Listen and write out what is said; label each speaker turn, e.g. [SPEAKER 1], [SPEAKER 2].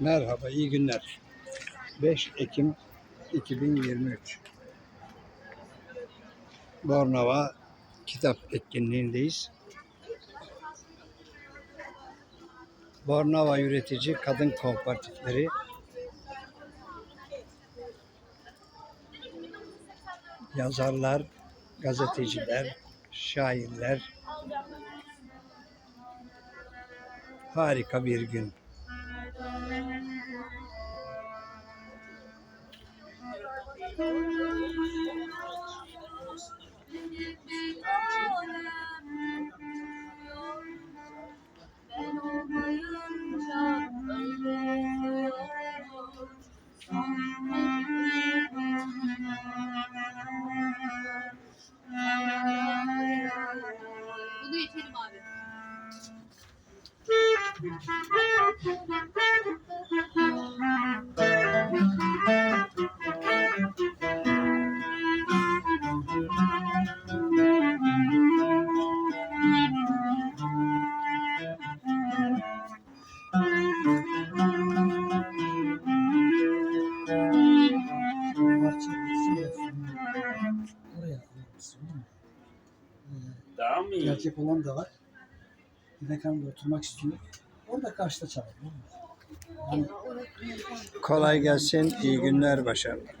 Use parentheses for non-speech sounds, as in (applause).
[SPEAKER 1] Merhaba, iyi günler. 5 Ekim 2023. Bornova Kitap Etkinliği'ndeyiz. Bornova Üretici Kadın Kooperatifleri yazarlar, gazeteciler, şairler harika bir gün.
[SPEAKER 2] Bunu içelim abi. (laughs)
[SPEAKER 3] Oraya alıyorsun.
[SPEAKER 4] Daha mı iyi?
[SPEAKER 3] Gerçek olan da var. Dilek Hanım da oturmak istiyor. Orada karşıda çalalım. Yani
[SPEAKER 1] Kolay gelsin, iyi günler, başarılar.